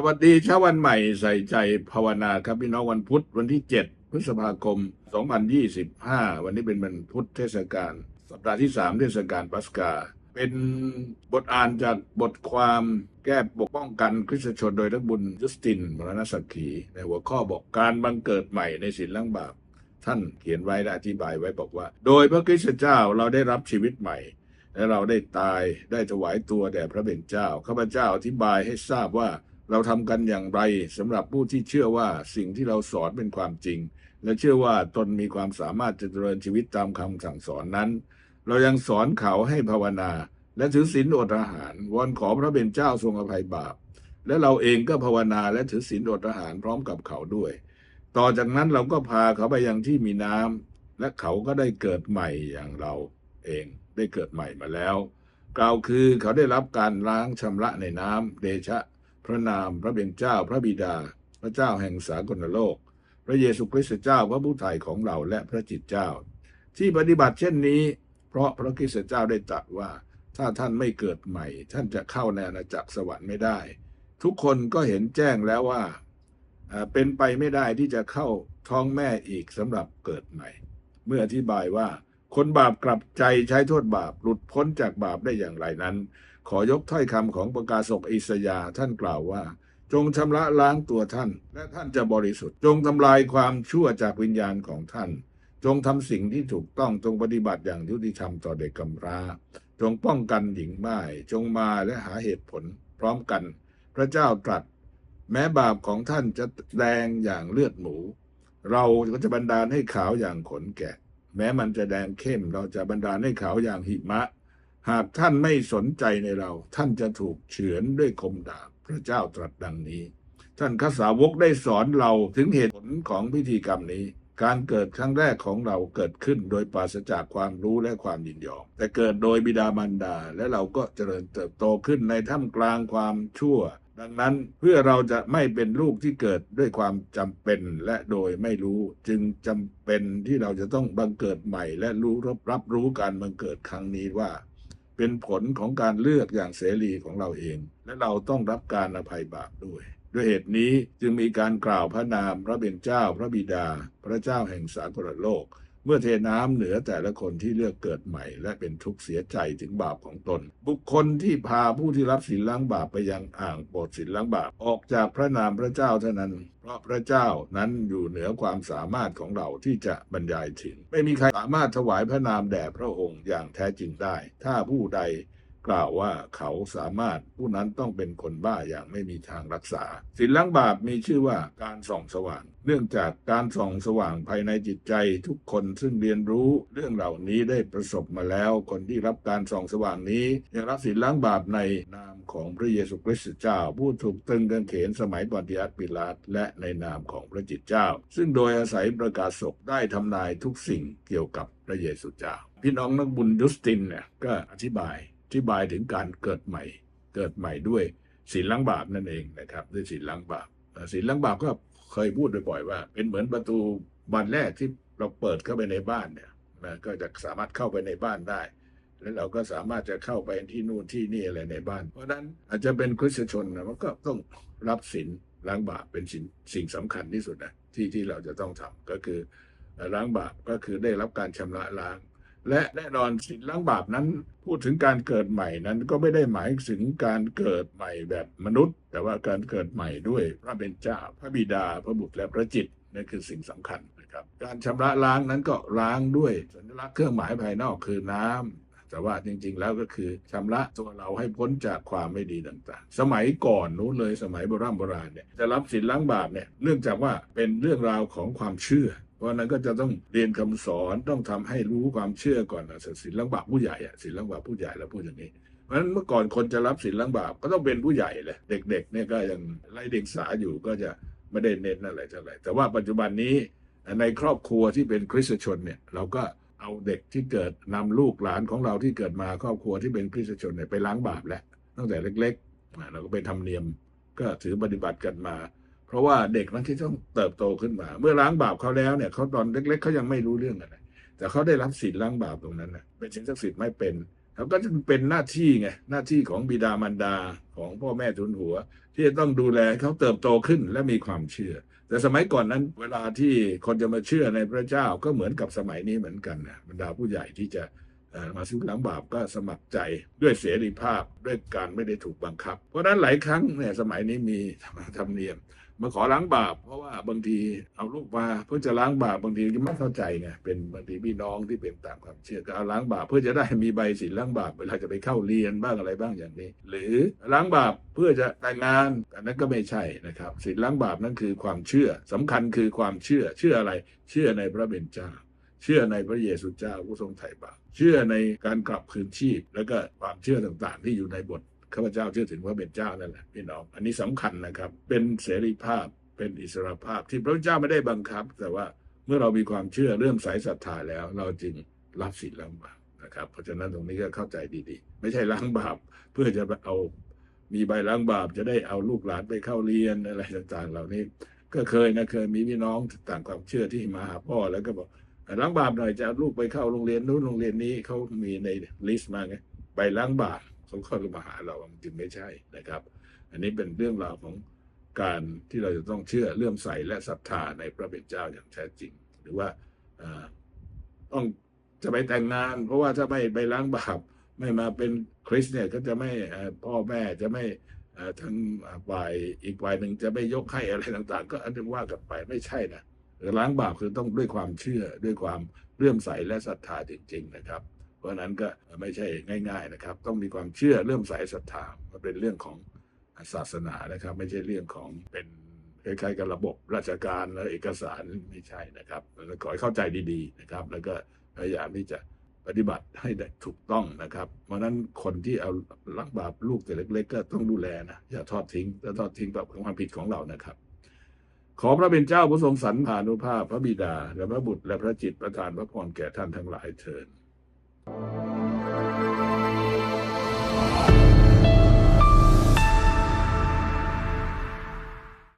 สวัสดีเช้าวันใหม่ใส่ใจภาวนาครับพี่น้องวันพุธวันที่ 7 พฤษภาคม 2025 วันนี้เป็นวันพุธเทศกาลสัปดาห์ที่ 3 เทศกาลปัสกา เป็นบทอ่านจากบทความแก้ปกป้องกันคริสตชนโดยนักบุญยุสตินมรณสักขี ในหัวข้อบอกการบังเกิดใหม่ในศีลล้างบาปท่านเขียนไว้และอธิบายไว้บอกว่า โดยพระคริสตเจ้าเราได้รับชีวิตใหม่และเราได้ตายได้ถวายตัวแด่พระเป็นเจ้าข้าพเจ้าอธิบายให้ทราบว่า เราทำกันอย่างไรสำหรับผู้ที่เชื่อว่าสิ่งที่เราสอนเป็นความจริง และเชื่อว่าตนมีความสามารถจะเจริญชีวิตตามคำสั่งสอนนั้น เรายังสอนเขาให้ภาวนา และถือศีลอดอาหารวอนขอพระเป็นเจ้าทรงอภัยบาป และเราเองก็ภาวนาและถือศีลอดอาหารพร้อมกับเขาด้วย ต่อจากนั้นเราก็พาเขาไปยังที่มีน้ำและเขาก็ได้เกิดใหม่อย่างเราเองได้เกิดใหม่มาแล้ว กล่าวคือเขาได้รับการล้างชำระในน้ำเดชะ พระนามพระเป็นเจ้าพระบิดา พระเจ้าแห่งสากลโลก พระเยซูคริสต์เจ้าพระผู้ไถ่ของเราและพระจิตเจ้า ที่ปฏิบัติเช่นนี้ เพราะพระคริสต์เจ้าได้ตรัสว่า ถ้าท่านไม่เกิดใหม่ ท่านจะเข้าในอาณาจักรสวรรค์ไม่ได้ ทุกคนก็เห็นแจ้งแล้วว่าอ่าเป็นไปไม่ได้ที่จะเข้าท้องแม่อีกสำหรับเกิดใหม่ เมื่ออธิบายว่าคนบาปกลับใจใช้โทษบาปหลุดพ้นจากบาปได้อย่างไรนั้น ขอยกถ้อยคำของประกาศกอิสยาท่านกล่าวว่า จงชำระล้างตัวท่าน และท่านจะบริสุทธิ์ จงทำลายความชั่วจากวิญญาณของท่าน จงทำสิ่งที่ถูกต้องจงปฏิบัติอย่างยุติธรรมต่อเด็กกำพร้า จงป้องกันหญิงม่ายจงมาและหาเหตุผล พร้อมกัน พระเจ้าตรัส แม้บาปของท่านจะแดงอย่างเลือดหมู เราก็จะบันดาให้ขาวอย่างขนแกะ แม้มันจะแดงเข้มเราจะบันดาให้ขาวอย่างหิมะ หากท่านไม่สนใจในเรา ท่านจะถูกเฉือนด้วยคมดาบพระเจ้าตรัสดังนี้ ท่านข้าสาวกได้สอนเราถึงเหตุผลของพิธีกรรมนี้ การเกิดครั้งแรกของเราเกิดขึ้นโดยปราศจากความรู้และความยินยอม แต่เกิดโดยบิดามารดา และเราก็เจริญเติบโตขึ้นในท่ามกลางความชั่ว ดังนั้นเพื่อเราจะไม่เป็นลูกที่เกิดด้วยความจำเป็นและโดยไม่รู้ จึงจำเป็นที่เราจะต้องบังเกิดใหม่ และรู้รับรับรู้การบังเกิดครั้งนี้ว่า เป็นผลของการเลือกอย่างเสรีของเราเอง และเราต้องรับการอภัยบาปด้วย ด้วยเหตุนี้จึงมีการกล่าวพระนามพระเบญเจ้า พระบิดา พระเจ้าแห่งสากลโลก เมื่อเทน้ำเหนือแต่ละคนที่เลือกเกิดใหม่ และเป็นทุกข์เสียใจถึงบาปของตน บุคคลที่พาผู้ที่รับศีลล้างบาปไปยังอ่างโปรดศีลล้างบาปออกจากพระนามพระเจ้าเท่านั้น เพราะพระเจ้านั้นอยู่เหนือความสามารถของเราที่จะบรรยายถึง ไม่มีใครสามารถถวายพระนามแด่พระองค์อย่างแท้จริงได้ ถ้าผู้ใด กล่าวว่าเขาสามารถผู้นั้นต้องเป็นคนบ้าอย่างไม่มีทางรักษาศีลล้างบาปมีชื่อว่าการส่องสว่าง เนื่องจากการส่องสว่างภายในจิตใจทุกคนซึ่งเรียนรู้เรื่องเหล่านี้ได้ประสบมาแล้วคนที่รับการส่องสว่างนี้ยังรับศีลล้างบาปในนามของพระเยซูคริสต์เจ้า ผู้ถูกตึงกางเขนสมัยปฏิอัติปิลาตและในนามของพระจิตเจ้า ซึ่งโดยอาศัยประกาศศกได้ทำนายทุกสิ่งเกี่ยวกับพระเยซูเจ้า พี่น้องนักบุญยุสตินเนี่ยก็อธิบาย ธิบายถึงการเกิดใหม่ เกิดใหม่ด้วยศีลล้างบาปนั่นเองนะครับ ด้วยศีลล้างบาปศีลล้างบาปก็เคยพูดบ่อยๆว่า เป็นเหมือนประตูบานแรกที่เราเปิดเข้าไปในบ้านเนี่ยนะก็จะสามารถเข้าไปในบ้านได้ แล้วเราก็สามารถจะเข้าไปที่นู่นที่นี่อะไรในบ้าน เพราะนั้นอาจจะเป็นคริสตชนนะมันก็ต้องรับศีลล้างบาปเป็นสิ่งสิ่งสำคัญที่สุดนะที่ที่เราจะต้องทำก็คือล้างบาปก็คือได้รับการชำระล้าง และแน่นอนศีลล้างบาปนั้น พูดถึงการเกิดใหม่นั้นก็ไม่ได้หมายถึงการเกิดใหม่แบบมนุษย์ แต่ว่าการเกิดใหม่ด้วยพระเป็นเจ้าพระบิดา พระบุตรและพระจิตนั่นคือสิ่งสำคัญนะครับ การชำระล้างนั้นก็ล้างด้วยสัญลักษณ์เครื่องหมายภายนอกคือน้ำแต่ว่าจริงๆ แล้วก็คือชำระตัวเราให้พ้นจากความไม่ดีต่างๆ สมัยก่อนนู้นเลยสมัยโบราณโบราณเนี่ยจะรับศีลล้างบาปเนี่ยเนื่องจากว่าเป็นเรื่องราวของความเชื่อ เพราะนั้นก็จะต้องเรียนคำสอนต้องทำให้รู้ความเชื่อก่อนนะศีลล้างบาปผู้ใหญ่อะศีลล้างบาปผู้ใหญ่แล้วพูดอย่างนี้เพราะฉะนั้นเมื่อก่อนคนจะรับศีลล้างบาปก็ต้องเป็นผู้ใหญ่เลยเด็กๆเนี่ยก็ยังไล่เด็กสาอยู่ก็จะไม่ได้เน้นอะไรเท่าไหร่แต่ว่าปัจจุบันนี้ในครอบครัวที่เป็นคริสตชนเนี่ยเราก็เอาเด็กที่เกิดนำลูกหลานของเราที่เกิดมาครอบครัวที่เป็นคริสตชนเนี่ยไปล้างบาปแล้วตั้งแต่เล็กๆเราก็เป็นธรรมเนียมก็ถือปฏิบัติกันมา เพราะว่าเด็กนั้นที่ต้องเติบโตขึ้นมา เมื่อล้างบาปเขาแล้วเนี่ยเขาตอนเล็ก ๆเขายังไม่รู้เรื่องอะไรแต่เขาได้รับศีลล้างบาปตรงนั้นนะเป็นสิ่งศักดิ์สิทธิ์ไม่เป็นแล้วก็จะเป็นหน้าที่ไงหน้าที่ของบิดามารดาของพ่อแม่ทุนหัว ที่จะต้องดูแลเขาเติบโตขึ้นและมีความเชื่อ แต่สมัยก่อนนั้น เวลาที่คนจะมาเชื่อในพระเจ้าก็เหมือนกับสมัยนี้เหมือนกันนะบรรดาผู้ใหญ่ที่จะมาซึ่งล้างบาปก็สมัครใจด้วยเสรีภาพด้วยการไม่ได้ถูกบังคับ เพราะนั้นหลายครั้งเนี่ยสมัยนี้มีธรรมเนียม มาขอล้างบาปเพราะว่าบางทีเอาลูกมาเพื่อจะล้างบาปบางทีก็ไม่เข้าใจไงเป็นบางทีพี่น้องที่เป็นต่างความเชื่อก็เอาล้างบาปเพื่อจะได้มีใบศีลล้างบาปเวลาจะไปเข้าเรียนบ้างอะไรบ้างอย่างนี้ หรือล้างบาปเพื่อจะแต่งงานอันนั้นก็ไม่ใช่นะครับศีลล้างบาปนั่นคือความเชื่อสำคัญคือความเชื่อเชื่ออะไรเชื่อในพระเบญเจ้าเชื่อในพระเยซูเจ้าผู้ทรงไถ่บาปเชื่อในการกลับคืนชีพ แล้วก็ความเชื่อต่างๆ ที่อยู่ในบท ข้าพเจ้าเชื่อถึงพระเป็นเจ้านั่นแหละพี่น้อง อันนี้สำคัญนะครับ เป็นเสรีภาพเป็นอิสรภาพที่พระเจ้าไม่ได้บังคับ แต่ว่าเมื่อเรามีความเชื่อเริ่มใส่ศรัทธาแล้ว เราจึงรับสิทธิ์ล้างบาปนะครับ เพราะฉะนั้นตรงนี้ก็เข้าใจดีๆ ไม่ใช่ล้างบาปเพื่อจะเอามีใบล้างบาปจะได้เอาลูกหลานไปเข้าเรียนอะไรต่างๆ เหล่านี้ก็เคยนะเคยมีพี่น้องต่างความเชื่อที่มาหาพ่อแล้วก็บอกล้างบาปหน่อยจะลูกไปเข้าโรงเรียนนู้นโรงเรียนนี้เขามีในลิสต์มาไงไปล้างบาป เขาก็มาหาเรามันจึงไม่ใช่นะครับ อันนี้เป็นเรื่องราวของการที่เราจะต้องเชื่อเลื่อมใสและศรัทธาในพระเป็นเจ้าอย่างแท้จริง หรือว่าต้องจะไปแต่งงาน เพราะว่าถ้าไม่ไปล้างบาปไม่มาเป็นคริสเนี่ยก็จะไม่พ่อแม่จะไม่ทั้งฝ่ายอีกฝ่ายหนึ่งจะไม่ยกให้อะไรต่าง ๆ ก็อันนี้ว่ากันไปไม่ใช่นะล้างบาปคือต้องด้วยความเชื่อด้วยความเลื่อมใสและศรัทธาจริง ๆ นะครับ เพราะนั้นก็ไม่ใช่ง่าย ๆนะครับ ต้องมีความเชื่อเลื่อมใสศรัทธามันเป็นเรื่องของศาสนานะครับ ไม่ใช่เรื่องของเป็นคล้ายๆกับระบบราชการและเอกสารไม่ใช่นะครับขอให้เข้าใจดีๆนะครับ แล้วก็พยายามที่จะปฏิบัติให้ได้ถูกต้องนะครับ เพราะนั้นคนที่เอาล้างบาปลูกแต่เล็ก ๆ ก็ต้องดูแลนะอย่าทอดทิ้งถ้าทอดทิ้งก็เป็นความผิดของเรานะครับ ขอพระเป็นเจ้าผู้ทรงสรรพานุภาพพระบิดา และพระบุตรและพระจิตประทานพระพรแก่ท่านทั้งหลายเถิด